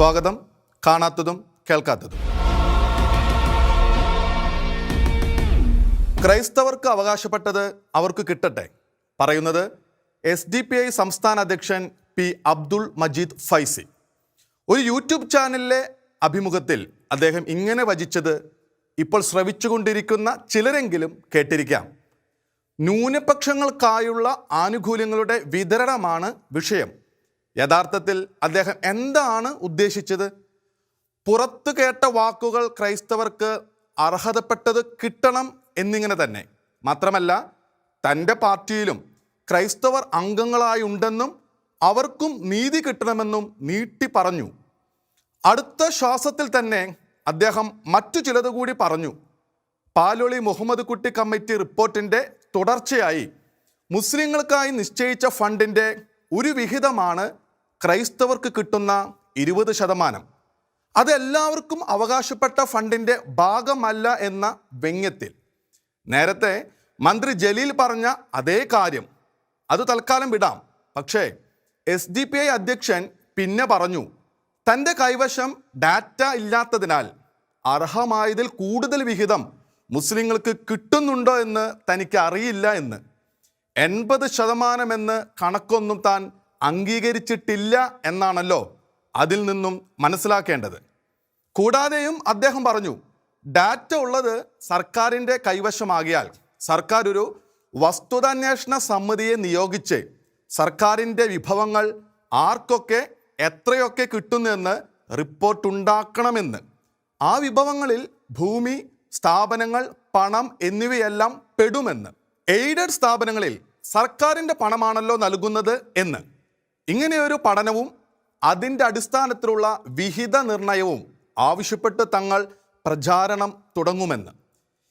സ്വാഗതം. കാണാത്തതും കേൾക്കാത്തതും. ക്രൈസ്തവർക്ക് അവകാശപ്പെട്ടത് അവർക്ക് കിട്ടട്ടെ. പറയുന്നത് എസ് ഡി പി ഐ സംസ്ഥാന അധ്യക്ഷൻ പി അബ്ദുൾ മജീദ് ഫൈസി. ഒരു യൂട്യൂബ് ചാനലിലെ അഭിമുഖത്തിൽ അദ്ദേഹം ഇങ്ങനെ വചിച്ചത് ഇപ്പോൾ ശ്രവിച്ചുകൊണ്ടിരിക്കുന്ന ചിലരെങ്കിലും കേട്ടിരിക്കാം. ന്യൂനപക്ഷങ്ങൾക്കായുള്ള ആനുകൂല്യങ്ങളുടെ വിതരണമാണ് വിഷയം. യഥാർത്ഥത്തിൽ അദ്ദേഹം എന്താണ് ഉദ്ദേശിച്ചത്? പുറത്തു കേട്ട വാക്കുകൾ ക്രൈസ്തവർക്ക് അർഹതപ്പെട്ടത് കിട്ടണം എന്നിങ്ങനെ തന്നെ. മാത്രമല്ല തന്റെ പാർട്ടിയിലും ക്രൈസ്തവർ അംഗങ്ങളായി ഉണ്ടെന്നും അവർക്കും നീതി കിട്ടണമെന്നും നീട്ടി പറഞ്ഞു. അടുത്ത ശ്വാസത്തിൽ തന്നെ അദ്ദേഹം മറ്റു ചിലത് കൂടി പറഞ്ഞു. പാലോളി മുഹമ്മദ് കുട്ടി കമ്മിറ്റി റിപ്പോർട്ടിന്റെ തുടർച്ചയായി മുസ്ലിങ്ങൾക്കായി നിശ്ചയിച്ച ഫണ്ടിന്റെ ഒരു വിഹിതമാണ് ക്രൈസ്തവർക്ക് കിട്ടുന്ന ഇരുപത് ശതമാനം. അതെല്ലാവർക്കും അവകാശപ്പെട്ട ഫണ്ടിന്റെ ഭാഗമല്ല എന്ന വ്യംഗ്യത്തിൽ. നേരത്തെ മന്ത്രി ജലീൽ പറഞ്ഞ അതേ കാര്യം. അത് തൽക്കാലം വിടാം. പക്ഷേ എസ് ഡി പി ഐ അധ്യക്ഷൻ പിന്നെ പറഞ്ഞു തന്റെ കൈവശം ഡാറ്റ ഇല്ലാത്തതിനാൽ അർഹമായതിൽ കൂടുതൽ വിഹിതം മുസ്ലിങ്ങൾക്ക് കിട്ടുന്നുണ്ടോ എന്ന് തനിക്ക് അറിയില്ല എന്ന്. എൺപത് ശതമാനമെന്ന് കണക്കൊന്നും താൻ അംഗീകരിച്ചിട്ടില്ല എന്നാണല്ലോ അതിൽ നിന്നും മനസ്സിലാക്കേണ്ടത്. കൂടാതെയും അദ്ദേഹം പറഞ്ഞു ഡാറ്റ ഉള്ളത് സർക്കാരിന്റെ കൈവശമാകിയാൽ സർക്കാർ ഒരു വസ്തുതാന്വേഷണ സമിതിയെ നിയോഗിച്ച് സർക്കാരിന്റെ വിഭവങ്ങൾ ആർക്കൊക്കെ എത്രയൊക്കെ കിട്ടുന്നെന്ന് റിപ്പോർട്ടുണ്ടാക്കണമെന്ന് ആ വിഭവങ്ങളിൽ ഭൂമി സ്ഥാപനങ്ങൾ പണം എന്നിവയെല്ലാം പെടുമെന്ന്. എയ്ഡഡ് സ്ഥാപനങ്ങളിൽ സർക്കാരിന്റെ പണമാണല്ലോ നൽകുന്നത് എന്ന്. ഇങ്ങനെയൊരു പഠനവും അതിന്റെ അടിസ്ഥാനത്തിലുള്ള വിഹിത നിർണയവും ആവശ്യപ്പെട്ട് തങ്ങൾ പ്രചാരണം തുടങ്ങുമെന്ന്.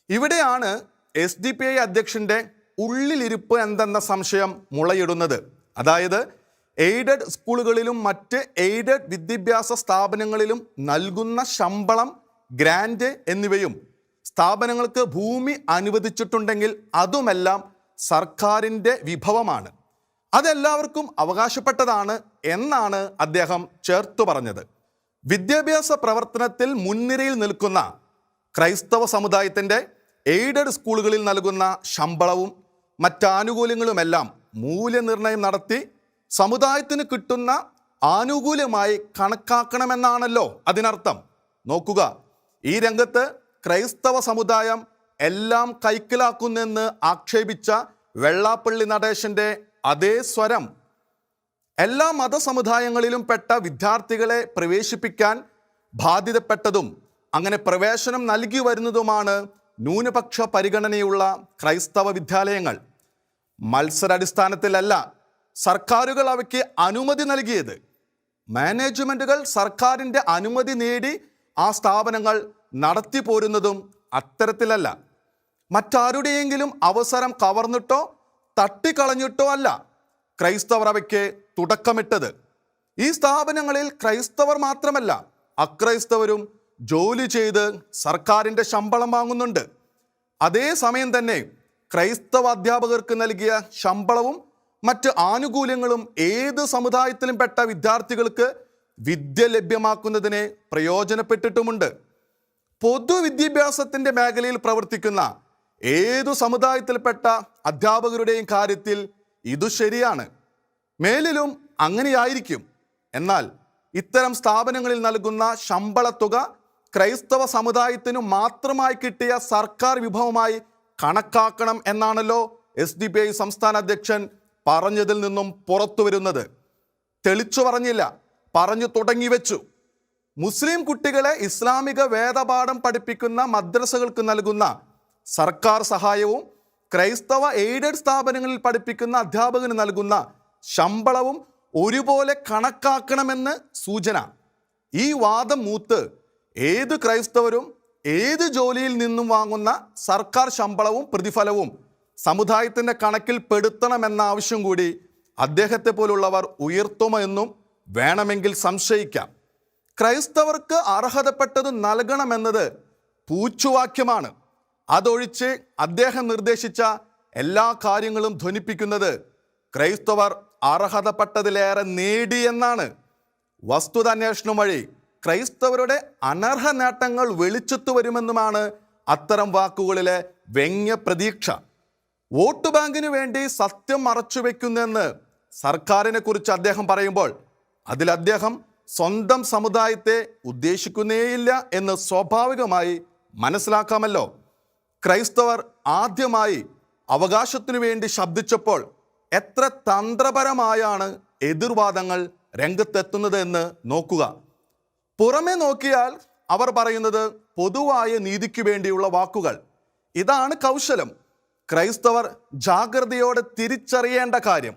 ഇവിടെയാണ് എസ് ഡി പി ഐ അധ്യക്ഷന്റെ ഉള്ളിലിരിപ്പ് എന്തെന്ന സംശയം മുളയിടുന്നത്. അതായത് എയ്ഡഡ് സ്കൂളുകളിലും മറ്റ് എയ്ഡഡ് വിദ്യാഭ്യാസ സ്ഥാപനങ്ങളിലും നൽകുന്ന ശമ്പളം ഗ്രാൻഡ് എന്നിവയും സ്ഥാപനങ്ങൾക്ക് ഭൂമി അനുവദിച്ചിട്ടുണ്ടെങ്കിൽ അതുമെല്ലാം സർക്കാരിന്റെ വിഭവമാണ്. അതെല്ലാവർക്കും അവകാശപ്പെട്ടതാണ് എന്നാണ് അദ്ദേഹം ചേർത്തു പറഞ്ഞത്. വിദ്യാഭ്യാസ പ്രവർത്തനത്തിൽ മുൻനിരയിൽ നിൽക്കുന്ന ക്രൈസ്തവ സമുദായത്തിന്റെ എയ്ഡഡ് സ്കൂളുകളിൽ നൽകുന്ന ശമ്പളവും മറ്റാനുകൂല്യങ്ങളുമെല്ലാം മൂല്യനിർണയം നടത്തി സമുദായത്തിന് കിട്ടുന്ന ആനുകൂല്യമായി കണക്കാക്കണമെന്നാണല്ലോ അതിനർത്ഥം. നോക്കുക ഈ രംഗത്ത് ക്രൈസ്തവ സമുദായം എല്ലാം കൈക്കലാക്കുന്നെന്ന് ആക്ഷേപിച്ച വെള്ളാപ്പള്ളി നടേശന്റെ അതേ സ്വരം. എല്ലാ മതസമുദായങ്ങളിലും പെട്ട വിദ്യാർത്ഥികളെ പ്രവേശിപ്പിക്കാൻ ബാധ്യതപ്പെട്ടതും അങ്ങനെ പ്രവേശനം നൽകി വരുന്നതുമാണ് ന്യൂനപക്ഷ പരിഗണനയുള്ള ക്രൈസ്തവ വിദ്യാലയങ്ങൾ. മത്സരാടിസ്ഥാനത്തിലല്ല സർക്കാരുകൾ അവയ്ക്ക് അനുമതി നൽകിയത്. മാനേജ്മെന്റുകൾ സർക്കാരിന്റെ അനുമതി നേടി ആ സ്ഥാപനങ്ങൾ നടത്തി പോരുന്നതും അത്തരത്തിലല്ല. മറ്റാരുടെയെങ്കിലും അവസരം കവർന്നിട്ടോ തട്ടിക്കളഞ്ഞിട്ടോ അല്ല ക്രൈസ്തവർ അവയ്ക്ക് തുടക്കമിട്ടത്. ഈ സ്ഥാപനങ്ങളിൽ ക്രൈസ്തവർ മാത്രമല്ല അക്രൈസ്തവരും ജോലി ചെയ്ത് സർക്കാരിന്റെ ശമ്പളം വാങ്ങുന്നുണ്ട്. അതേസമയം തന്നെ ക്രൈസ്തവ അധ്യാപകർക്ക് നൽകിയ ശമ്പളവും മറ്റ് ആനുകൂല്യങ്ങളും ഏത് സമുദായത്തിലും പെട്ട വിദ്യാർത്ഥികൾക്ക് വിദ്യ ലഭ്യമാക്കുന്നതിന് പ്രയോജനപ്പെട്ടിട്ടുമുണ്ട്. പൊതുവിദ്യാഭ്യാസത്തിന്റെ മേഖലയിൽ പ്രവർത്തിക്കുന്ന ഏതു സമുദായത്തിൽപ്പെട്ട അധ്യാപകരുടെയും കാര്യത്തിൽ ഇതു ശരിയാണ്. മേലിലും അങ്ങനെയായിരിക്കും. എന്നാൽ ഇത്തരം സ്ഥാപനങ്ങളിൽ നൽകുന്ന ശമ്പളത്തുക ക്രൈസ്തവ സമുദായത്തിനു മാത്രമായി കിട്ടിയ സർക്കാർ വിഭവമായി കണക്കാക്കണം എന്നാണല്ലോ എസ് ഡി പി ഐ സംസ്ഥാന അധ്യക്ഷൻ പറഞ്ഞതിൽ നിന്നും പുറത്തു വരുന്നത്. തെളിച്ചു പറഞ്ഞില്ല പറഞ്ഞു തുടങ്ങി വെച്ചു. മുസ്ലിം കുട്ടികളെ ഇസ്ലാമിക വേദപാഠം പഠിപ്പിക്കുന്ന മദ്രസകൾക്ക് നൽകുന്ന സർക്കാർ സഹായവും ക്രൈസ്തവ എയ്ഡഡ് സ്ഥാപനങ്ങളിൽ പഠിപ്പിക്കുന്ന അധ്യാപകന് നൽകുന്ന ശമ്പളവും ഒരുപോലെ കണക്കാക്കണമെന്ന് സൂചന. ഈ വാദം മൂത്ത് ഏത് ക്രൈസ്തവരും ഏത് ജോലിയിൽ നിന്നും വാങ്ങുന്ന സർക്കാർ ശമ്പളവും പ്രതിഫലവും സമുദായത്തിന്റെ കണക്കിൽ പെടുത്തണമെന്ന ആവശ്യം കൂടി അദ്ദേഹത്തെ പോലുള്ളവർ ഉയർത്തുമെന്നും വേണമെങ്കിൽ സംശയിക്കാം. ക്രൈസ്തവർക്ക് അർഹതപ്പെട്ടത് നൽകണമെന്നത് പൂച്ചുവാക്യമാണ്. അതൊഴിച്ച് അദ്ദേഹം നിർദ്ദേശിച്ച എല്ലാ കാര്യങ്ങളും ധ്വനിപ്പിക്കുന്നത് ക്രൈസ്തവർ അർഹതപ്പെട്ടതിലേറെ നേടിയെന്നാണ് വസ്തുത അന്വേഷണം വഴി ക്രൈസ്തവരുടെ അനർഹ നേട്ടങ്ങൾ വെളിച്ചത്തു വരുമെന്നുമാണ് അത്തരം വാക്കുകളിലെ വ്യംഗ്യ പ്രതീക്ഷ. വോട്ട് ബാങ്കിന് വേണ്ടി സത്യം മറച്ചുവെക്കുന്നെന്ന് സർക്കാരിനെ കുറിച്ച് അദ്ദേഹം പറയുമ്പോൾ അതിൽ അദ്ദേഹം സ്വന്തം സമുദായത്തെ ഉദ്ദേശിക്കുന്നേയില്ല എന്ന് സ്വാഭാവികമായി മനസ്സിലാക്കാമല്ലോ. ക്രൈസ്തവർ ആദ്യമായി അവകാശത്തിനു വേണ്ടി ശബ്ദിച്ചപ്പോൾ എത്ര തന്ത്രപരമായാണ് എതിർവാദങ്ങൾ രംഗത്തെത്തുന്നത് എന്ന് നോക്കുക. പുറമെ നോക്കിയാൽ അവർ പറയുന്നത് പൊതുവായ നീതിക്ക് വേണ്ടിയുള്ള വാക്കുകൾ. ഇതാണ് കൗശലം. ക്രൈസ്തവർ ജാഗ്രതയോടെ തിരിച്ചറിയേണ്ട കാര്യം.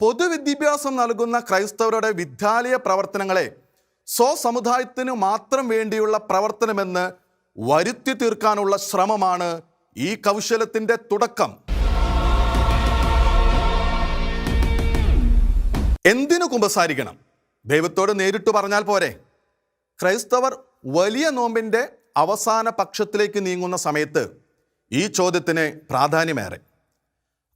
പൊതുവിദ്യാഭ്യാസം നൽകുന്ന ക്രൈസ്തവരുടെ വിദ്യാലയ പ്രവർത്തനങ്ങളെ സ്വസമുദായത്തിനു മാത്രം വേണ്ടിയുള്ള പ്രവർത്തനമെന്ന് വരുത്തി തീർക്കാനുള്ള ശ്രമമാണ് ഈ കൗശലത്തിന്റെ തുടക്കം. എന്തിനു കുമ്പസാരിക്കണം? ദൈവത്തോട് നേരിട്ട് പറഞ്ഞാൽ പോരെ. ക്രൈസ്തവർ വലിയ നോമ്പിന്റെ അവസാന പക്ഷത്തിലേക്ക് നീങ്ങുന്ന സമയത്ത് ഈ ചോദ്യത്തിന് പ്രാധാന്യമേറെ.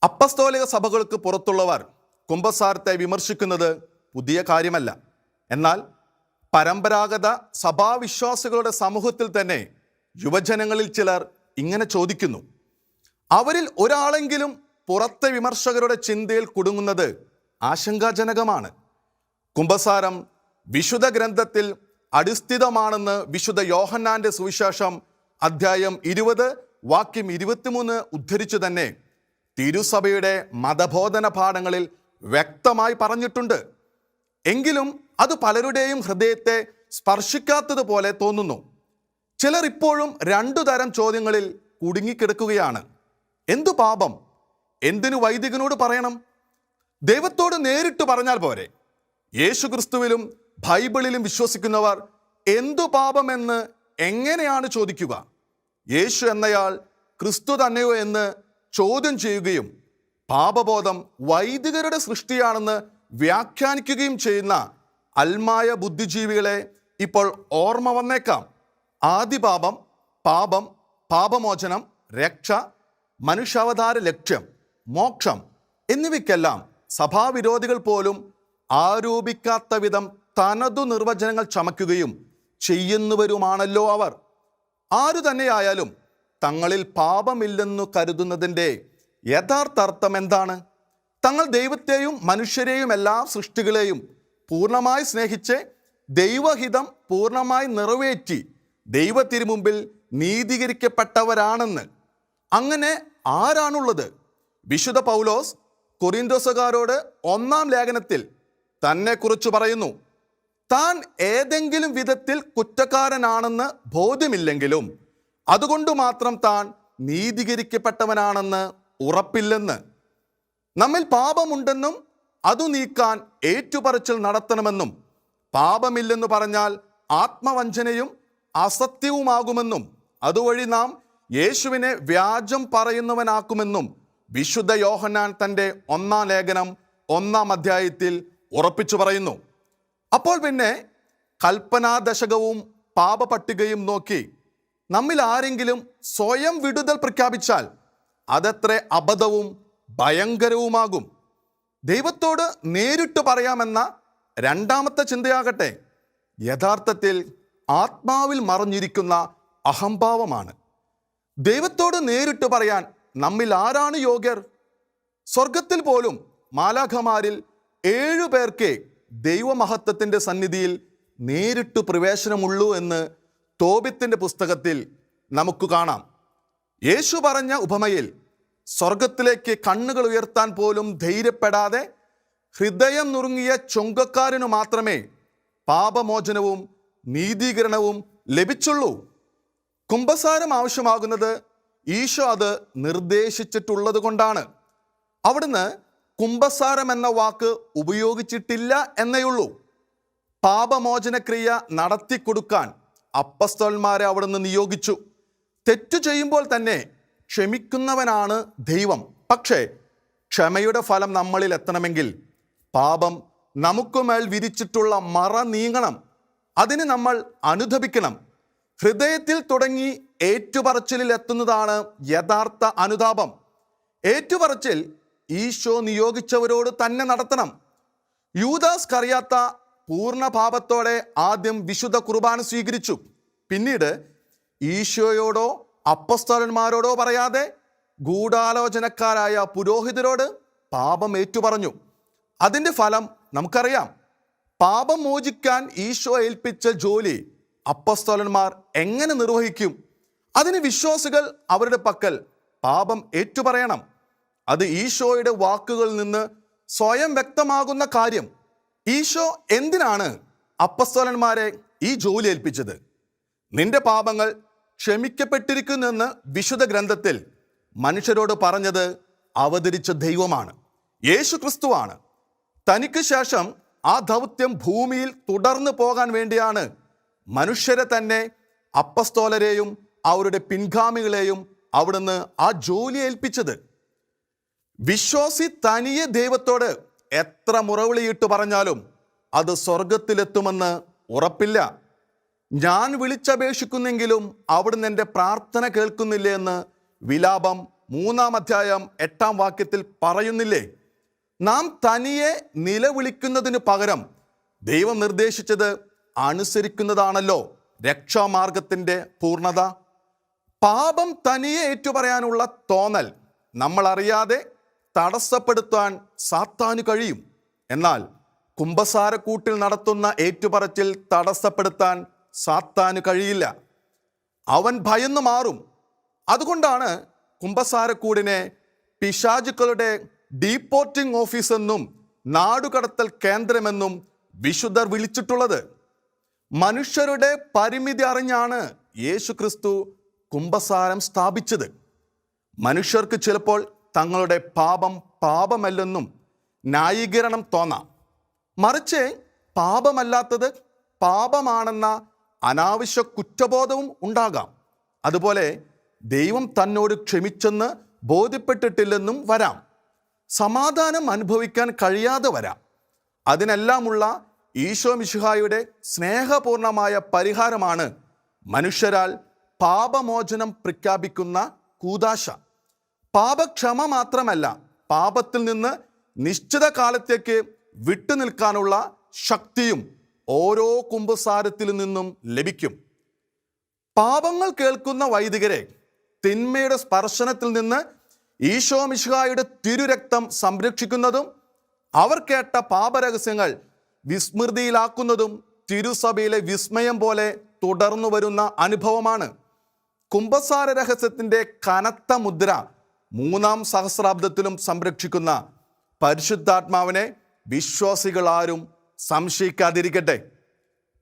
അപ്പസ്തോലിക സഭകൾക്ക് പുറത്തുള്ളവർ കുംഭസാരത്തെ വിമർശിക്കുന്നത് പുതിയ കാര്യമല്ല. എന്നാൽ പരമ്പരാഗത സഭാവിശ്വാസികളുടെ സമൂഹത്തിൽ തന്നെ യുവജനങ്ങളിൽ ചിലർ ഇങ്ങനെ ചോദിക്കുന്നു. അവരിൽ ഒരാളെങ്കിലും പുറത്തെ വിമർശകരുടെ ചിന്തയിൽ കുടുങ്ങുന്നത് ആശങ്കാജനകമാണ്. കുംഭസാരം വിശുദ്ധ ഗ്രന്ഥത്തിൽ അടിസ്ഥിതമാണെന്ന് വിശുദ്ധ യോഹന്നാന്റെ സുവിശേഷം അധ്യായം ഇരുപത് വാക്യം ഇരുപത്തിമൂന്ന് ഉദ്ധരിച്ചു തന്നെ തിരുസഭയുടെ മതബോധന പാഠങ്ങളിൽ വ്യക്തമായി പറഞ്ഞിട്ടുണ്ട്. എങ്കിലും അത് പലരുടെയും ഹൃദയത്തെ സ്പർശിക്കാത്തതുപോലെ തോന്നുന്നു. ചിലർ ഇപ്പോഴും രണ്ടു തരം ചോദ്യങ്ങളിൽ കുടുങ്ങിക്കിടക്കുകയാണ്. എന്തു പാപം? എന്തിനു വൈദികനോട് പറയണം? ദൈവത്തോട് നേരിട്ട് പറഞ്ഞാൽ പോരെ. യേശു ക്രിസ്തുവിലും ബൈബിളിലും വിശ്വസിക്കുന്നവർ എന്തു പാപമെന്ന് എങ്ങനെയാണ് ചോദിക്കുക? യേശു എന്നയാൾ ക്രിസ്തു തന്നെയോ എന്ന് ചോദ്യം ചെയ്യുകയും പാപബോധം വൈദികരുടെ സൃഷ്ടിയാണെന്ന് വ്യാഖ്യാനിക്കുകയും ചെയ്യുന്ന അൽമായ ബുദ്ധിജീവികളെ ഇപ്പോൾ ഓർമ്മ വന്നേക്കാം. ആദ്യ പാപം പാപം പാപമോചനം രക്ഷ മനുഷ്യാവതാര ലക്ഷ്യം മോക്ഷം എന്നിവയ്ക്കെല്ലാം സഭാവിരോധികൾ പോലും ആരോപിക്കാത്ത വിധം തനതു നിർവചനങ്ങൾ ചമയ്ക്കുകയും ചെയ്യുന്നവരുമാണല്ലോ അവർ. ആരു തന്നെയായാലും തങ്ങളിൽ പാപമില്ലെന്നു കരുതുന്നതിന്റെ യഥാർത്ഥ അർത്ഥം എന്താണ്? തങ്ങൾ ദൈവത്തെയും മനുഷ്യരെയും എല്ലാ സൃഷ്ടികളെയും പൂർണമായി സ്നേഹിച്ച് ദൈവഹിതം പൂർണമായി നിറവേറ്റി ദൈവത്തിരുമുമ്പിൽ നീതീകരിക്കപ്പെട്ടവരാണെന്ന്. അങ്ങനെ ആരാണുള്ളത്? വിശുദ്ധ പൗലോസ് കൊറിന്തോസുകാരോട് ഒന്നാം ലേഖനത്തിൽ തന്നെക്കുറിച്ച് പറയുന്നു താൻ ഏതെങ്കിലും വിധത്തിൽ കുറ്റക്കാരനാണെന്ന് ബോധ്യമില്ലെങ്കിലും അതുകൊണ്ട് മാത്രം താൻ നീതീകരിക്കപ്പെട്ടവനാണെന്ന് ഉറപ്പില്ലെന്ന്. നമ്മിൽ പാപമുണ്ടെന്നും അതു നീക്കാൻ ഏറ്റുപറച്ചിൽ നടത്തണമെന്നും. പാപമില്ലെന്ന് പറഞ്ഞാൽ ആത്മവഞ്ചനയും അസത്യവുമാകുമെന്നും അതുവഴി നാം യേശുവിനെ വ്യാജം പറയുന്നവനാക്കുമെന്നും വിശുദ്ധ യോഹന്നാൻ തന്റെ ഒന്നാം ലേഖനം ഒന്നാം അധ്യായത്തിൽ ഉറപ്പിച്ചു പറയുന്നു. അപ്പോൾ പിന്നെ കൽപ്പനാദശകവും പാപപട്ടികയും നോക്കി നമ്മിൽ ആരെങ്കിലും സ്വയം വിടുതൽ പ്രഖ്യാപിച്ചാൽ അതെത്ര അബദ്ധവും ഭയങ്കരവുമാകും. ദൈവത്തോട് നേരിട്ട് പറയാമെന്ന രണ്ടാമത്തെ ചിന്തയാകട്ടെ. യഥാർത്ഥത്തിൽ ആത്മാവിൽ മറഞ്ഞിരിക്കുന്ന അഹംഭാവമാണ്. ദൈവത്തോട് നേരിട്ട് പറയാൻ നമ്മിൽ ആരാണ് യോഗ്യർ? സ്വർഗത്തിൽ പോലും മാലാഖമാരിൽ ഏഴു പേർക്ക് ദൈവമഹത്വത്തിന്റെ സന്നിധിയിൽ നേരിട്ട് പ്രവേശനമുള്ളൂ എന്ന് തോബിത്തിന്റെ പുസ്തകത്തിൽ നമുക്ക് കാണാം. യേശു പറഞ്ഞ ഉപമയിൽ സ്വർഗത്തിലേക്ക് കണ്ണുകൾ ഉയർത്താൻ പോലും ധൈര്യപ്പെടാതെ ഹൃദയം നുറുങ്ങിയ ചുങ്കക്കാരനു മാത്രമേ പാപമോചനവും നീതീകരണവും ലഭിച്ചുള്ളൂ. കുംഭസാരം ആവശ്യമാകുന്നത് ഈശോ അത് നിർദ്ദേശിച്ചിട്ടുള്ളത് കൊണ്ടാണ്. അവിടുന്ന് കുംഭസാരം എന്ന വാക്ക് ഉപയോഗിച്ചിട്ടില്ല എന്നേയുള്ളൂ പാപമോചനക്രിയ നടത്തിക്കൊടുക്കാൻ അപ്പസ്തോന്മാരെ അവിടുന്ന് നിയോഗിച്ചു. തെറ്റു ചെയ്യുമ്പോൾ തന്നെ ക്ഷമിക്കുന്നവനാണ് ദൈവം. പക്ഷേ ക്ഷമയുടെ ഫലം നമ്മളിൽ എത്തണമെങ്കിൽ പാപം നമുക്കുമേൽ വിരിച്ചിട്ടുള്ള മറ നീങ്ങണം. അതിന് നമ്മൾ അനുദപിക്കണം. ഹൃദയത്തിൽ തുടങ്ങി ഏറ്റുപറച്ചിലിൽ എത്തുന്നതാണ് യഥാർത്ഥ അനുതാപം. ഏറ്റുപറച്ചിൽ ഈശോ നിയോഗിച്ചവരോട് തന്നെ നടത്തണം. യൂദാസ് കറിയാത്ത പൂർണ പാപത്തോടെ ആദ്യം വിശുദ്ധ കുർബാന സ്വീകരിച്ചു. പിന്നീട് ഈശോയോടോ അപ്പസ്തലന്മാരോടോ പറയാതെ ഗൂഢാലോചനക്കാരായ പുരോഹിതരോട് പാപം ഏറ്റുപറഞ്ഞു. അതിന്റെ ഫലം നമുക്കറിയാം. പാപം മോചിക്കാൻ ഈശോ ഏൽപ്പിച്ച ജോലി അപ്പസ്തോലന്മാർ എങ്ങനെ നിർവഹിക്കും? അതിന് വിശ്വാസികൾ അവരുടെ പക്കൽ പാപം ഏറ്റുപറയണം. അത് ഈശോയുടെ വാക്കുകളിൽ നിന്ന് സ്വയം വ്യക്തമാകുന്ന കാര്യം. ഈശോ എന്തിനാണ് അപ്പസ്തോലന്മാരെ ഈ ജോലി ഏൽപ്പിച്ചത്? നിന്റെ പാപങ്ങൾ ക്ഷമിക്കപ്പെട്ടിരിക്കുന്നെന്ന് വിശുദ്ധ ഗ്രന്ഥത്തിൽ മനുഷ്യരോട് പറഞ്ഞത് അവതരിച്ച ദൈവമാണ്. യേശു ക്രിസ്തുവാണ് തനിക്ക് ശേഷം ആ ദൗത്യം ഭൂമിയിൽ തുടർന്നു പോകാൻ വേണ്ടിയാണ് മനുഷ്യരെ തന്നെ അപ്പസ്തോലരെയും അവരുടെ പിൻഗാമികളെയും അവിടുന്ന് ആ ജോലി ഏൽപ്പിച്ചത്. വിശ്വാസി തനിയെ ദൈവത്തോട് എത്ര മുറവിളിയിട്ട് പറഞ്ഞാലും അത് സ്വർഗത്തിലെത്തുമെന്ന് ഉറപ്പില്ല. ഞാൻ വിളിച്ചപേക്ഷിക്കുന്നെങ്കിലും അവിടുന്ന് എന്റെ പ്രാർത്ഥന കേൾക്കുന്നില്ലേ എന്ന് വിലാപം മൂന്നാം അധ്യായം എട്ടാം വാക്യത്തിൽ പറയുന്നില്ലേ? നാം തനിയെ നിലവിളിക്കുന്നതിന് പകരം ദൈവം നിർദ്ദേശിച്ചത് അനുസരിക്കുന്നതാണല്ലോ രക്ഷാമാർഗത്തിന്റെ പൂർണത. പാപം തനിയെ ഏറ്റുപറയാനുള്ള തോന്നൽ നമ്മൾ അറിയാതെ തടസ്സപ്പെടുത്താൻ സാത്താനു കഴിയും. എന്നാൽ കുംഭസാരക്കൂട്ടിൽ നടത്തുന്ന ഏറ്റുപറച്ചിൽ തടസ്സപ്പെടുത്താൻ സാത്താനു കഴിയില്ല. അവൻ ഭയന്നു മാറും. അതുകൊണ്ടാണ് കുംഭസാരക്കൂടിനെ പിശാചുക്കളുടെ ഡീപ്പോർട്ടിംഗ് ഓഫീസെന്നും നാടുകടത്തൽ കേന്ദ്രമെന്നും വിശുദ്ധർ വിളിച്ചിട്ടുള്ളത്. മനുഷ്യരുടെ പരിമിതി അറിഞ്ഞാണ് യേശു ക്രിസ്തു കുംഭസാരം സ്ഥാപിച്ചത്. മനുഷ്യർക്ക് ചിലപ്പോൾ തങ്ങളുടെ പാപം പാപമല്ലെന്നും ന്യായീകരണം തോന്നാം. മറിച്ച് പാപമല്ലാത്തത് പാപമാണെന്ന അനാവശ്യ കുറ്റബോധവും ഉണ്ടാകാം. അതുപോലെ ദൈവം തന്നോട് ക്ഷമിച്ചെന്ന് ബോധ്യപ്പെട്ടിട്ടില്ലെന്നും വരാം. സമാധാനം അനുഭവിക്കാൻ കഴിയാതെ വരാം. അതിനെല്ലാമുള്ള ഈശോ മിശിഹായുടെ സ്നേഹപൂർണമായ പരിഹാരമാണ് മനുഷ്യരാൽ പാപമോചനം പ്രഖ്യാപിക്കുന്ന കൂതാശ പാപക്ഷമ മാത്രമല്ല പാപത്തിൽ നിന്ന് നിശ്ചിത കാലത്തേക്ക് വിട്ടുനിൽക്കാനുള്ള ശക്തിയും ഓരോ കുംഭസാരത്തിൽ നിന്നും ലഭിക്കും. പാപങ്ങൾ കേൾക്കുന്ന വൈദികരെ തിന്മയുടെ സ്പർശനത്തിൽ നിന്ന് ഈശോ മിശിഹായുടെ തിരുരക്തം സംരക്ഷിക്കുന്നതും അവർ കേട്ട പാപരഹസ്യങ്ങൾ വിസ്മൃതിയിലാക്കുന്നതും തിരുസഭയിലെ വിസ്മയം പോലെ തുടർന്നു വരുന്ന അനുഭവമാണ്. കുംഭസാര രഹസ്യത്തിന്റെ കനത്ത മുദ്ര മൂന്നാം സഹസ്രാബ്ദത്തിലും സംരക്ഷിക്കുന്ന പരിശുദ്ധാത്മാവിനെ വിശ്വാസികൾ ആരും സംശയിക്കാതിരിക്കട്ടെ.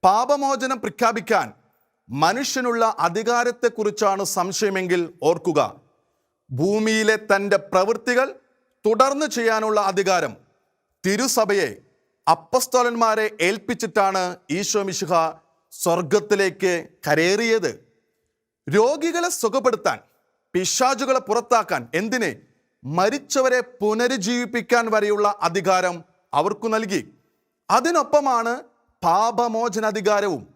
പാപമോചനം പ്രഖ്യാപിക്കാൻ മനുഷ്യനുള്ള അധികാരത്തെക്കുറിച്ചാണ് സംശയമെങ്കിൽ ഓർക്കുക. ഭൂമിയിലെ തന്റെ പ്രവൃത്തികൾ തുടർന്ന് ചെയ്യാനുള്ള അധികാരം തിരുസഭയെ അപ്പസ്തോലന്മാരെ ഏൽപ്പിച്ചിട്ടാണ് ഈശോ മിശുഹ സ്വർഗത്തിലേക്ക് കരേറിയത്. രോഗികളെ സുഖപ്പെടുത്താൻ പിശാചുകളെ പുറത്താക്കാൻ എന്തിനെ? മരിച്ചവരെ പുനരുജ്ജീവിപ്പിക്കാൻ വരെയുള്ള അധികാരം അവർക്കു നൽകി. അതിനൊപ്പമാണ് പാപമോചനാധികാരവും.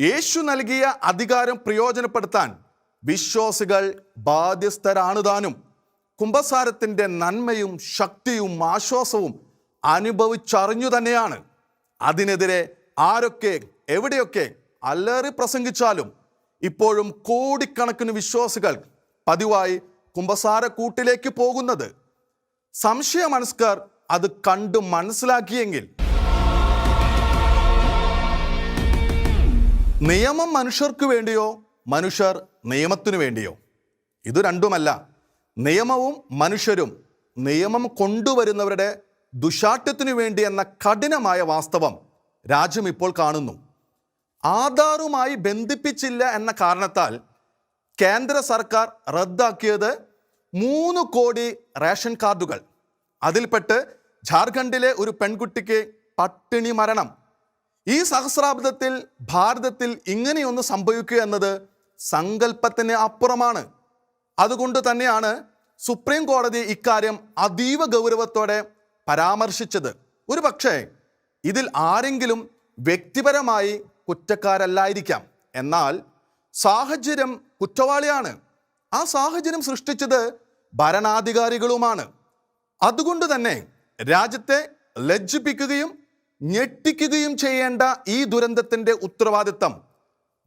യേശു നൽകിയ അധികാരം പ്രയോജനപ്പെടുത്താൻ വിശ്വാസികൾ ബാധ്യസ്ഥരാണ് താനും. കുംഭസാരത്തിന്റെ നന്മയും ശക്തിയും ആശ്വാസവും അനുഭവിച്ചറിഞ്ഞു തന്നെയാണ്. അതിനെതിരെ ആരൊക്കെ എവിടെയൊക്കെ അലറി പ്രസംഗിച്ചാലും ഇപ്പോഴും കോടിക്കണക്കിന് വിശ്വാസികൾ പതിവായി കുംഭസാര കൂട്ടിലേക്ക് പോകുന്നത്. സംശയ മനസ്കർ അത് കണ്ടു മനസ്സിലാക്കിയെങ്കിൽ. നിയമം മനുഷ്യർക്ക് വേണ്ടിയോ മനുഷ്യർ നിയമത്തിനു വേണ്ടിയോ? ഇത് രണ്ടുമല്ല. നിയമവും മനുഷ്യരും നിയമം കൊണ്ടുവരുന്നവരുടെ ദുശാഠ്യത്തിനു വേണ്ടി എന്ന കഠിനമായ വാസ്തവം രാജ്യം ഇപ്പോൾ കാണുന്നു. ആധാറുമായി ബന്ധിപ്പിച്ചില്ല എന്ന കാരണത്താൽ കേന്ദ്ര സർക്കാർ റദ്ദാക്കിയത് മൂന്ന് കോടി റേഷൻ കാർഡുകൾ. അതിൽപ്പെട്ട് ജാർഖണ്ഡിലെ ഒരു പെൺകുട്ടിക്ക് പട്ടിണി മരണം. ഈ സഹസ്രാബ്ദത്തിൽ ഭാരതത്തിൽ ഇങ്ങനെയൊന്ന് സംഭവിക്കുക എന്നത് സങ്കല്പത്തിന് അപ്പുറമാണ്. അതുകൊണ്ട് തന്നെയാണ് സുപ്രീം കോടതി ഇക്കാര്യം അതീവ ഗൗരവത്തോടെ പരാമർശിച്ചത്. ഒരു പക്ഷേ ഇതിൽ ആരെങ്കിലും വ്യക്തിപരമായി കുറ്റക്കാരല്ലായിരിക്കാം. എന്നാൽ സാഹചര്യം കുറ്റവാളിയാണ്. ആ സാഹചര്യം സൃഷ്ടിച്ചത് ഭരണാധികാരികളുമാണ്. അതുകൊണ്ട് തന്നെ രാജ്യത്തെ ലജ്ജിപ്പിക്കുകയും ഞെട്ടിക്കുകയും ചെയ്യേണ്ട ഈ ദുരന്തത്തിന്റെ ഉത്തരവാദിത്തം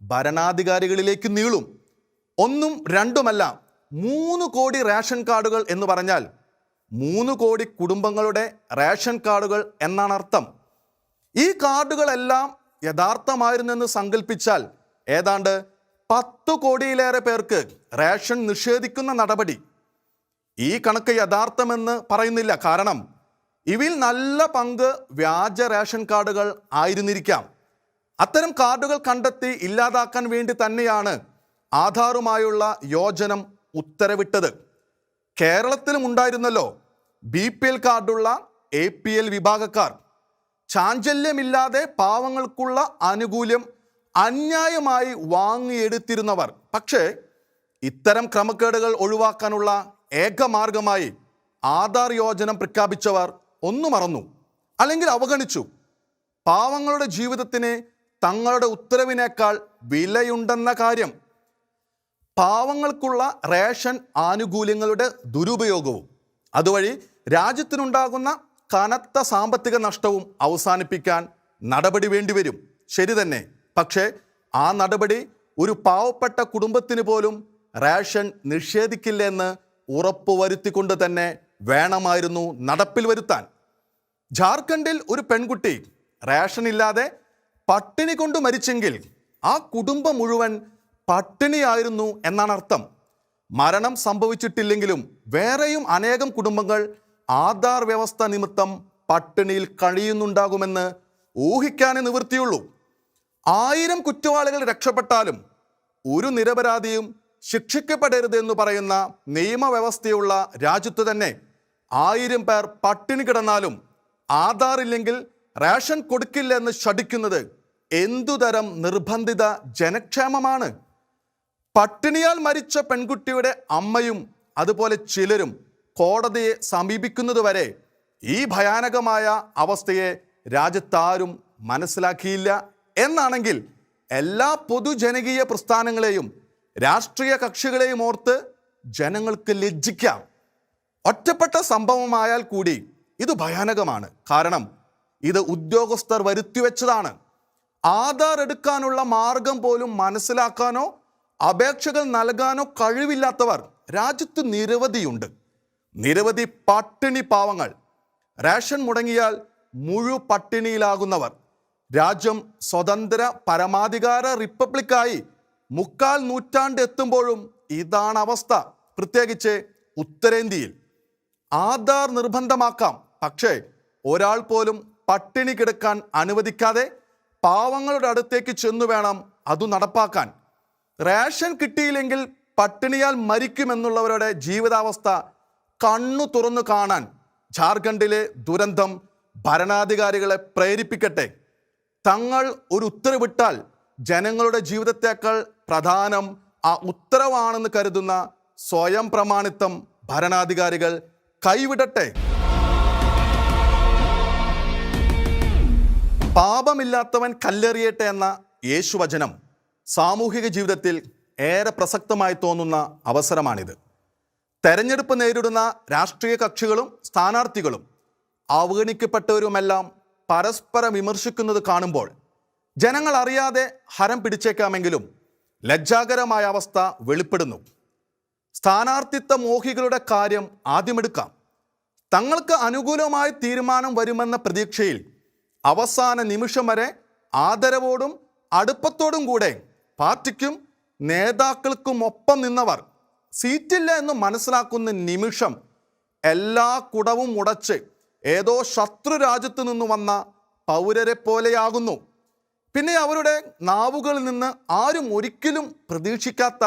ഭരണാധികാരികളിലേക്ക് നീളും. ഒന്നും രണ്ടുമല്ല മൂന്ന് കോടി റേഷൻ കാർഡുകൾ എന്ന് പറഞ്ഞാൽ മൂന്ന് കോടി കുടുംബങ്ങളുടെ റേഷൻ കാർഡുകൾ എന്നാണ് അർത്ഥം. ഈ കാർഡുകളെല്ലാം യഥാർത്ഥമായിരുന്നെന്ന് സങ്കല്പിച്ചാൽ ഏതാണ്ട് പത്ത് കോടിയിലേറെ പേർക്ക് റേഷൻ നിഷേധിക്കുന്ന നടപടി. ഈ കണക്ക് യഥാർത്ഥമെന്ന് പറയുന്നില്ല. കാരണം ഇവയിൽ നല്ല പങ്ക് വ്യാജ റേഷൻ കാർഡുകൾ ആയിരുന്നിരിക്കാം. അത്തരം കാർഡുകൾ കണ്ടെത്തി ഇല്ലാതാക്കാൻ വേണ്ടി തന്നെയാണ് ആധാറുമായുള്ള യോജനം ഉത്തരവിട്ടത്. കേരളത്തിലും ഉണ്ടായിരുന്നല്ലോ ബി പി എൽ കാർഡുള്ള എ പി എൽ വിഭാഗക്കാർ. ചാഞ്ചല്യമില്ലാതെ പാവങ്ങൾക്കുള്ള ആനുകൂല്യം അന്യായമായി വാങ്ങിയെടുത്തിരുന്നവർ. പക്ഷേ ഇത്തരം ക്രമക്കേടുകൾ ഒഴിവാക്കാനുള്ള ഏക മാർഗമായി ആധാർ യോജനം പ്രഖ്യാപിച്ചവർ ഒന്നു മറന്നു അല്ലെങ്കിൽ അവഗണിച്ചു. പാവങ്ങളുടെ ജീവിതത്തിന് തങ്ങളുടെ ഉത്തരവിനേക്കാൾ വിലയുണ്ടെന്ന കാര്യം. പാവങ്ങൾക്കുള്ള റേഷൻ ആനുകൂല്യങ്ങളുടെ ദുരുപയോഗവും അതുവഴി രാജ്യത്തിനുണ്ടാകുന്ന കനത്ത സാമ്പത്തിക നഷ്ടവും അവസാനിപ്പിക്കാൻ നടപടി വേണ്ടിവരും. ശരി തന്നെ. പക്ഷേ ആ നടപടി ഒരു പാവപ്പെട്ട കുടുംബത്തിന് പോലും റേഷൻ നിഷേധിക്കില്ലെന്ന് ഉറപ്പുവരുത്തിക്കൊണ്ട് തന്നെ വേണമായിരുന്നു നടപ്പിൽ വരുത്താൻ. ജാർഖണ്ഡിൽ ഒരു പെൺകുട്ടി റേഷൻ ഇല്ലാതെ പട്ടിണി കൊണ്ട് മരിച്ചെങ്കിൽ ആ കുടുംബം മുഴുവൻ പട്ടിണിയായിരുന്നു എന്നാണ് അർത്ഥം. മരണം സംഭവിച്ചിട്ടില്ലെങ്കിലും വേറെയും അനേകം കുടുംബങ്ങൾ ആധാർ വ്യവസ്ഥ നിമിത്തം പട്ടിണിയിൽ കഴിയുന്നുണ്ടാകുമെന്ന് ഊഹിക്കാനേ നിവൃത്തിയുള്ളൂ. ആയിരം കുറ്റവാളികൾ രക്ഷപ്പെട്ടാലും ഒരു നിരപരാധിയും ശിക്ഷിക്കപ്പെടരുത് എന്ന് പറയുന്ന നിയമവ്യവസ്ഥയുള്ള രാജ്യത്ത് തന്നെ ആയിരം പേർ പട്ടിണി കിടന്നാലും ആധാറില്ലെങ്കിൽ റേഷൻ കൊടുക്കില്ല എന്ന് ശടിക്കുന്നത് എന്തുതരം നിർബന്ധിത ജനക്ഷേമമാണ്? പട്ടിണിയാൽ മരിച്ച പെൺകുട്ടിയുടെ അമ്മയും അതുപോലെ ചിലരും കോടതിയെ സമീപിക്കുന്നതുവരെ ഈ ഭയാനകമായ അവസ്ഥയെ രാജ്യത്താരും മനസ്സിലാക്കിയില്ല. എന്നാണെങ്കിൽ എല്ലാ പൊതുജനകീയ പ്രസ്ഥാനങ്ങളെയും രാഷ്ട്രീയ കക്ഷികളെയും ഓർത്ത് ജനങ്ങൾക്ക് ലജ്ജിക്കാം. ഒറ്റപ്പെട്ട സംഭവമായാൽ കൂടി ഇത് ഭയാനകമാണ്. കാരണം ഇത് ഉദ്യോഗസ്ഥർ വരുത്തിവെച്ചതാണ്. ആധാർ എടുക്കാനുള്ള മാർഗം പോലും മനസ്സിലാക്കാനോ അപേക്ഷകൾ നൽകാനോ കഴിവില്ലാത്തവർ രാജ്യത്ത് നിരവധിയുണ്ട്. നിരവധി പട്ടിണി പാവങ്ങൾ. റേഷൻ മുടങ്ങിയാൽ മുഴു പട്ടിണിയിലാകുന്നവർ. രാജ്യം സ്വതന്ത്ര പരമാധികാര റിപ്പബ്ലിക്കായി മുക്കാൽ നൂറ്റാണ്ട് എത്തുമ്പോഴും ഇതാണ് അവസ്ഥ. പ്രത്യേകിച്ച് ഉത്തരേന്ത്യയിൽ. ആധാർ നിർബന്ധമാക്കാം. പക്ഷേ ഒരാൾ പോലും പട്ടിണി കിടക്കാൻ അനുവദിക്കാതെ പാവങ്ങളുടെ അടുത്തേക്ക് ചെന്നു വേണം അത് നടപ്പാക്കാൻ. റേഷൻ കിട്ടിയില്ലെങ്കിൽ പട്ടിണിയാൽ മരിക്കുമെന്നുള്ളവരുടെ ജീവിതാവസ്ഥ കണ്ണു തുറന്നു കാണാൻ ജാർഖണ്ഡിലെ ദുരന്തം ഭരണാധികാരികളെ പ്രേരിപ്പിക്കട്ടെ. തങ്ങൾ ഒരു ഉത്തരവിട്ടാൽ ജനങ്ങളുടെ ജീവിതത്തേക്കാൾ പ്രധാനം ആ ഉത്തരവാണെന്ന് കരുതുന്ന സ്വയം പ്രമാണിത്വം ഭരണാധികാരികൾ കൈവിടട്ടെ. പാപമില്ലാത്തവൻ കല്ലെറിയട്ടെ എന്ന യേശുവചനം സാമൂഹിക ജീവിതത്തിൽ ഏറെ പ്രസക്തമായി തോന്നുന്ന അവസരമാണിത്. തെരഞ്ഞെടുപ്പ് നേരിടുന്ന രാഷ്ട്രീയ കക്ഷികളും സ്ഥാനാർത്ഥികളും അവഗണിക്കപ്പെട്ടവരുമെല്ലാം പരസ്പരം വിമർശിക്കുന്നത് കാണുമ്പോൾ ജനങ്ങൾ അറിയാതെ ഹരം പിടിച്ചേക്കാമെങ്കിലും ലജ്ജാകരമായ അവസ്ഥ വെളിപ്പെടുന്നു. സ്ഥാനാർത്ഥിത്വ മോഹികളുടെ കാര്യം ആദ്യമെടുക്കാം. തങ്ങൾക്ക് അനുകൂലമായ തീരുമാനം വരുമെന്ന പ്രതീക്ഷയിൽ അവസാന നിമിഷം വരെ ആദരവോടും അടുപ്പത്തോടും കൂടെ പാർട്ടിക്കും നേതാക്കൾക്കും ഒപ്പം നിന്നവർ സീറ്റില്ല എന്ന് മനസ്സിലാക്കുന്ന നിമിഷം എല്ലാ കുടവും ഉടച്ച് ഏതോ ശത്രു രാജ്യത്തു നിന്ന് വന്ന പൗരരെ പോലെയാകുന്നു. പിന്നെ അവരുടെ നാവുകളിൽ നിന്ന് ആരും ഒരിക്കലും പ്രതീക്ഷിക്കാത്ത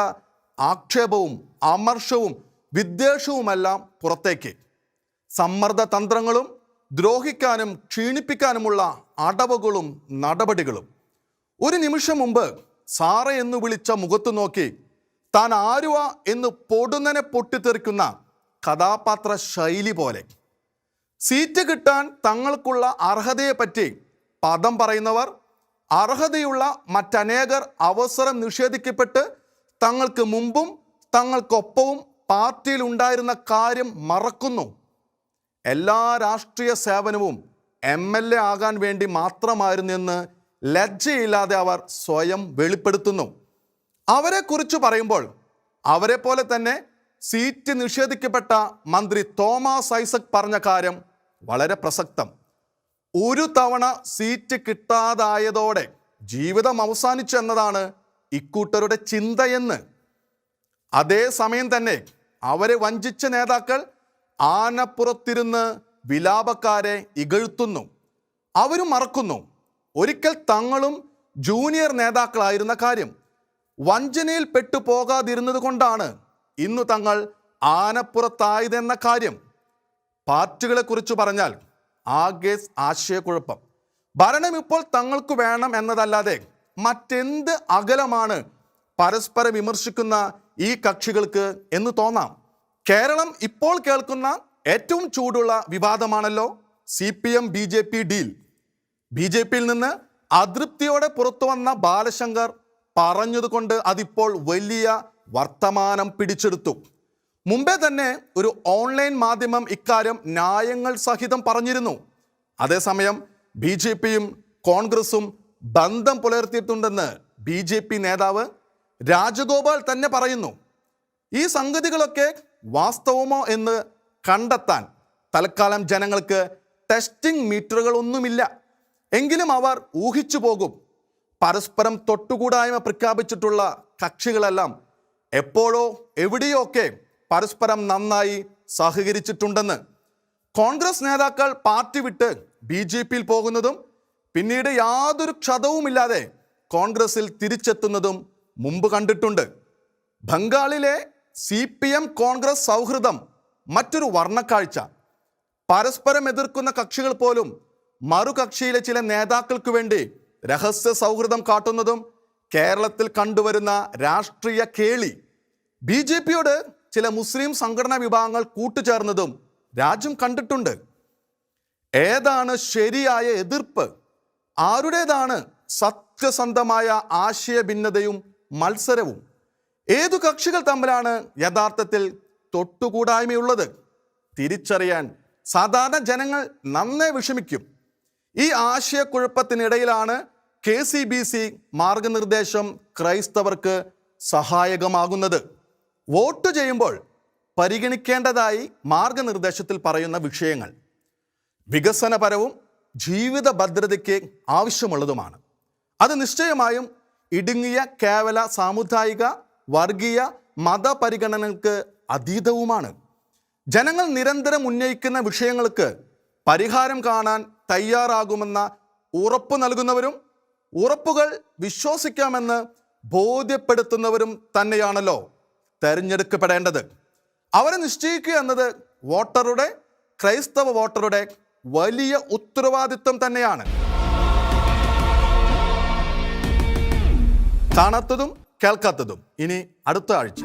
ആക്ഷേപവും അമർഷവും വിദ്വേഷവുമെല്ലാം പുറത്തേക്ക്. സമ്മർദ്ദ തന്ത്രങ്ങളും ദ്രോഹിക്കാനും ക്ഷീണിപ്പിക്കാനുമുള്ള അടവുകളും നടപടികളും. ഒരു നിമിഷം മുമ്പ് സാറ എന്ന് വിളിച്ച മുഖത്ത് നോക്കി താൻ ആരുവ? എന്ന് പൊടുന്നനെ പൊട്ടിത്തെറിക്കുന്ന കഥാപാത്ര ശൈലി പോലെ. സീറ്റ് കിട്ടാൻ തങ്ങൾക്കുള്ള അർഹതയെപ്പറ്റി പദം പറയുന്നവർ അർഹതയുള്ള മറ്റനേകർ അവസരം നിഷേധിക്കപ്പെട്ട് തങ്ങൾക്ക് മുമ്പും തങ്ങൾക്കൊപ്പവും പാർട്ടിയിൽ ഉണ്ടായിരുന്ന കാര്യം മറക്കുന്നു. എല്ലാ രാഷ്ട്രീയ സേവനവും എം എൽ എ ആകാൻ വേണ്ടി മാത്രമായിരുന്നെന്ന് ലജ്ജയില്ലാതെ അവർ സ്വയം വെളിപ്പെടുത്തുന്നു. അവരെക്കുറിച്ച് പറയുമ്പോൾ അവരെ പോലെ തന്നെ സീറ്റ് നിഷേധിക്കപ്പെട്ട മന്ത്രി തോമസ് ഐസക് പറഞ്ഞ കാര്യം വളരെ പ്രസക്തം. ഒരു തവണ സീറ്റ് കിട്ടാതായതോടെ ജീവിതം അവസാനിച്ചു എന്നതാണ് ഇക്കൂട്ടരുടെ ചിന്തയെന്ന്. അതേസമയം തന്നെ അവരെ വഞ്ചിച്ച നേതാക്കൾ ആനപ്പുറത്തിരുന്ന് വിലാപക്കാരെ ഇകഴ്ത്തുന്നു. അവരും മറക്കുന്നു. ഒരിക്കൽ തങ്ങളും ജൂനിയർ നേതാക്കളായിരുന്ന കാര്യം. വഞ്ചനയിൽ പെട്ടു പോകാതിരുന്നത് കൊണ്ടാണ് ഇന്ന് തങ്ങൾ ആനപ്പുറത്തായതെന്ന കാര്യം. പാർട്ടികളെക്കുറിച്ച് പറഞ്ഞാൽ ആകെ ആശയക്കുഴപ്പം. ഭരണം ഇപ്പോൾ തങ്ങൾക്ക് വേണം എന്നതല്ലാതെ മറ്റെന്ത് അകലമാണ് പരസ്പരം വിമർശിക്കുന്ന ഈ കക്ഷികൾക്ക് എന്ന് തോന്നാം. കേരളം ഇപ്പോൾ കേൾക്കുന്ന ഏറ്റവും ചൂടുള്ള വിവാദമാണല്ലോ C P M B J P deal. B J പിയിൽ നിന്ന് അതൃപ്തിയോടെ പുറത്തു വന്ന ബാലശങ്കർ പറഞ്ഞതുകൊണ്ട് അതിപ്പോൾ വലിയ വർത്തമാനം പിടിച്ചെടുത്തു. മുമ്പേ തന്നെ ഒരു ഓൺലൈൻ മാധ്യമം ഇക്കാര്യം ന്യായങ്ങൾ സഹിതം പറഞ്ഞിരുന്നു. അതേസമയം ബി ജെ പിയും കോൺഗ്രസും ബന്ധം പുലർത്തിയിട്ടുണ്ടെന്ന് ബി ജെ പി നേതാവ് രാജഗോപാൽ തന്നെ പറയുന്നു. ഈ സംഗതികളൊക്കെ വാസ്തവമോ എന്ന് കണ്ടെത്താൻ തൽക്കാലം ജനങ്ങൾക്ക് ടെസ്റ്റിംഗ് മീറ്ററുകളൊന്നുമില്ല എങ്കിലും അവർ ഊഹിച്ചു പോകും. പരസ്പരം തൊട്ടുകൂടായ്മ പ്രഖ്യാപിച്ചിട്ടുള്ള കക്ഷികളെല്ലാം എപ്പോഴോ എവിടെയോ ഒക്കെ പരസ്പരം നന്നായി സഹകരിച്ചിട്ടുണ്ടെന്ന്. കോൺഗ്രസ് നേതാക്കൾ പാർട്ടി വിട്ട് ബി ജെ പിയിൽ പോകുന്നതും പിന്നീട് യാതൊരു ക്ഷതവുമില്ലാതെ കോൺഗ്രസിൽ തിരിച്ചെത്തുന്നതും മുമ്പ് കണ്ടിട്ടുണ്ട്. ബംഗാളിലെ സി പി എം കോൺഗ്രസ് സൗഹൃദം മറ്റൊരു വർണക്കാഴ്ച. പരസ്പരം എതിർക്കുന്ന കക്ഷികൾ പോലും മറുകക്ഷിയിലെ ചില നേതാക്കൾക്ക് വേണ്ടി രഹസ്യ സൗഹൃദം കാട്ടുന്നതും കേരളത്തിൽ കണ്ടുവരുന്ന രാഷ്ട്രീയ കേളി. ബി ജെ പിയോട് ചില മുസ്ലിം സംഘടനാ വിഭാഗങ്ങൾ കൂട്ടുചേർന്നതും രാജ്യം കണ്ടിട്ടുണ്ട്. ഏതാണ് ശരിയായ എതിർപ്പ്? ആരുടേതാണ് സത്യസന്ധമായ ആശയ ഭിന്നതയും മത്സരവും? ഏതു കക്ഷികൾ തമ്മിലാണ് യഥാർത്ഥത്തിൽ തൊട്ടുകൂടായ്മയുള്ളത്? തിരിച്ചറിയാൻ സാധാരണ ജനങ്ങൾ നന്നേ വിഷമിക്കും. ഈ ആശയക്കുഴപ്പത്തിനിടയിലാണ് കെ സി ബി സി മാർഗനിർദ്ദേശം ക്രൈസ്തവർക്ക് സഹായകമാകുന്നത്. വോട്ട് ചെയ്യുമ്പോൾ പരിഗണിക്കേണ്ടതായി മാർഗനിർദ്ദേശത്തിൽ പറയുന്ന വിഷയങ്ങൾ. വികസനപരവും ജീവിത ഭദ്രതയ്ക്ക് ആവശ്യമുള്ളതുമാണ്. അത് നിശ്ചയമായും ഇടുങ്ങിയ കേവല സാമുദായിക വർഗീയ മതപരിഗണനകൾക്ക് അതീതവുമാണ്. ജനങ്ങൾ നിരന്തരം ഉന്നയിക്കുന്ന വിഷയങ്ങൾക്ക് പരിഹാരം കാണാൻ തയ്യാറാകുമെന്ന ഉറപ്പ് നൽകുന്നവരും ഉറപ്പുകൾ വിശ്വസിക്കാമെന്ന് ബോധ്യപ്പെടുത്തുന്നവരും തന്നെയാണല്ലോ തെരഞ്ഞെടുക്കപ്പെടേണ്ടത്. അവരെ നിശ്ചയിക്കുക എന്നത് വോട്ടറുടെ ക്രൈസ്തവ വോട്ടറുടെ വലിയ ഉത്തരവാദിത്വം തന്നെയാണ്. കാണാത്തതും കേൾക്കാത്തതും. ഇനി അടുത്ത ആഴ്ച.